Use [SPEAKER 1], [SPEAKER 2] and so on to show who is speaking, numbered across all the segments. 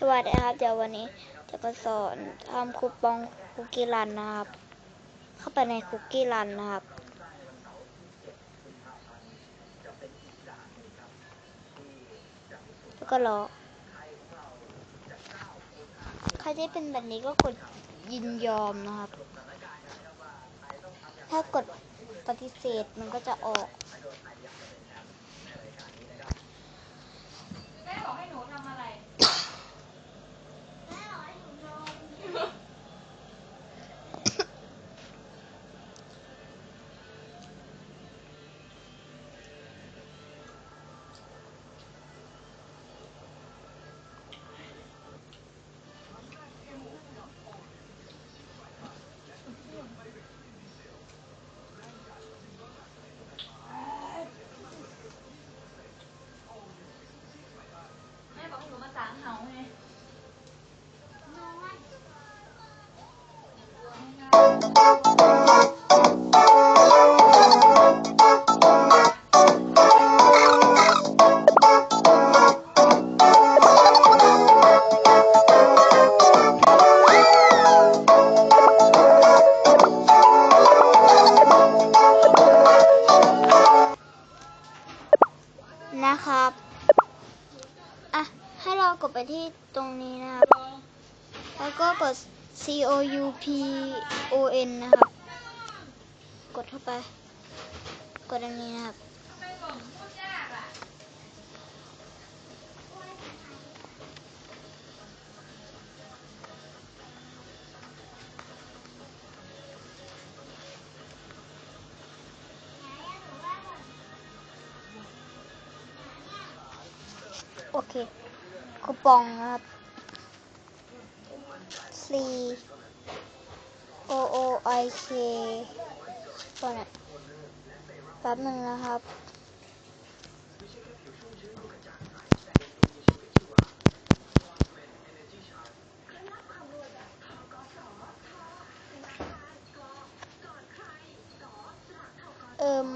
[SPEAKER 1] สวัสดีครับ เดี๋ยววันนี้จะมาสอนทำคูปองคุกกี้รันนะครับ เข้าไปในคุกกี้รันนะครับ แล้วก็รอ ใครที่เป็นแบบนี้ก็กดยินยอมนะครับ ถ้ากดปฏิเสธมันก็จะออก
[SPEAKER 2] นะ
[SPEAKER 1] ครับ อะ ให้เรากดไปที่ตรงนี้นะครับ แล้วก็กด C O U P O N นะครับ กดเข้าไป กดอันนี้นะครับ โอเคคูปองครับ C O O I K ตัวนี้แป๊บหนึ่งนะครับ เอิ่ม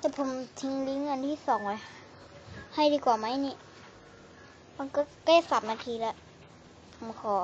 [SPEAKER 1] แต่ผมทิ้งลิงก์อันที่สองไว้ ให้ดีกว่าไหมนี่ มันก็ใกล้สามนาทีแล้ว ผมขอ